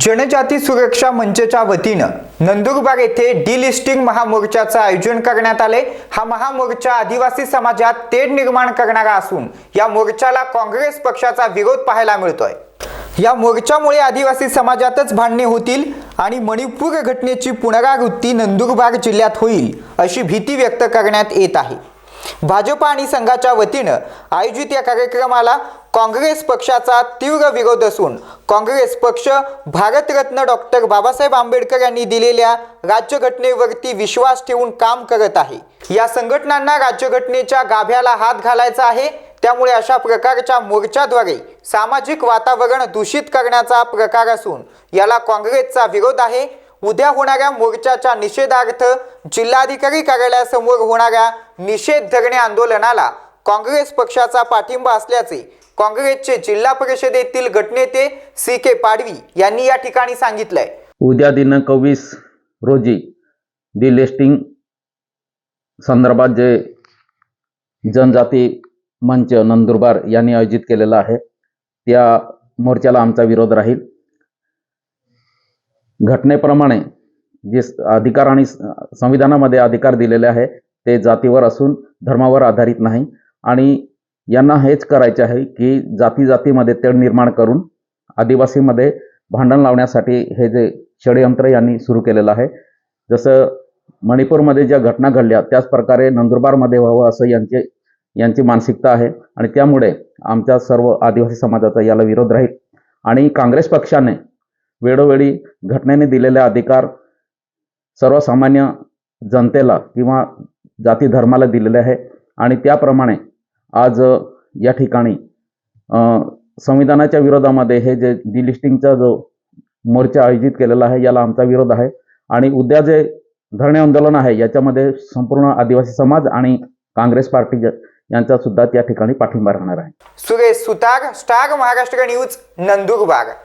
जनजाती सुरक्षा मंचच्या वतीनं नंदुरबार येथे डिलिस्टिंग महामोर्चाचं आयोजन करण्यात आले हा महामोर्चा आदिवासी समाजात तेढ निर्माण करणारा असून या मोर्चाला काँग्रेस पक्षाचा विरोध पाहायला मिळतोय. या मोर्चामुळे आदिवासी समाजातच भांडणे होतील आणि मणिपूर घटनेची पुनरावृत्ती नंदुरबार जिल्ह्यात होईल अशी भीती व्यक्त करण्यात येत आहे. भाजपा आणि संघाच्या वतीनं आयोजित या कार्यक्रमाला काँग्रेस पक्षाचा तीव्र विरोध असून काँग्रेस पक्ष भारतरत्न डॉक्टर बाबासाहेब आंबेडकर यांनी दिलेल्या राज्यघटनेवरती विश्वास ठेवून काम करत आहे. या संघटनांना राज्यघटनेच्या गाभ्याला हात घालायचा आहे. त्यामुळे अशा प्रकारच्या मोर्चाद्वारे सामाजिक वातावरण दूषित करण्याचा प्रकार असून याला काँग्रेसचा विरोध आहे. उद्या होणाऱ्या मोर्चाच्या निषेधार्थ जिल्हाधिकारी कार्यालयासमोर होणाऱ्या निषेध धरणे आंदोलनाला काँग्रेस पक्षाचा पाठिंबा असल्याचे काँग्रेसचे जिल्हा परिषदेतील गटनेते सी के पाडवी यांनी या ठिकाणी सांगितलंय. उद्या दिनांक वीस रोजी दि लिस्टिंग संदर्भात जे जनजाती मंच नंदुरबार यांनी आयोजित केलेला आहे त्या मोर्चाला आमचा विरोध राहील. घटनेप्रमाणे जे अधिकार आणि संविधानामध्ये अधिकार दिलेले आहे ते जातीवर असून धर्मावर आधारित नाही आणि यांना हेच करायचे आहे की जाती जातीमध्ये तेढ निर्माण करून आदिवासीमध्ये भांडण लावण्यासाठी हे जे षडयंत्र यांनी सुरू केलेलं आहे. जसं मणिपूरमध्ये ज्या घटना घडल्या त्याच प्रकारे नंदुरबारमध्ये व्हावं असं यांचे यांची मानसिकता आहे आणि त्यामुळे आमच्या सर्व आदिवासी समाजाचा याला विरोध राहील. आणि काँग्रेस पक्षाने वेळोवेळी घटनेने दिलेले अधिकार सर्वसामान्य जनतेला किंवा जाती धर्माला दिलेले आहे. आणि त्याप्रमाणे आज या ठिकाणी संविधानाच्या विरोधामध्ये हे जे डिलिस्टिंगचा जो मोर्चा आयोजित केलेला आहे याला आमचा विरोध आहे. आणि उद्या जे धरणे आंदोलन आहे याच्यामध्ये संपूर्ण आदिवासी समाज आणि काँग्रेस पार्टी ज- यांचा सुद्धा त्या ठिकाणी पाठिंबा राहणार आहे. Suresh Sutar star Maharashtra news Nandurbar.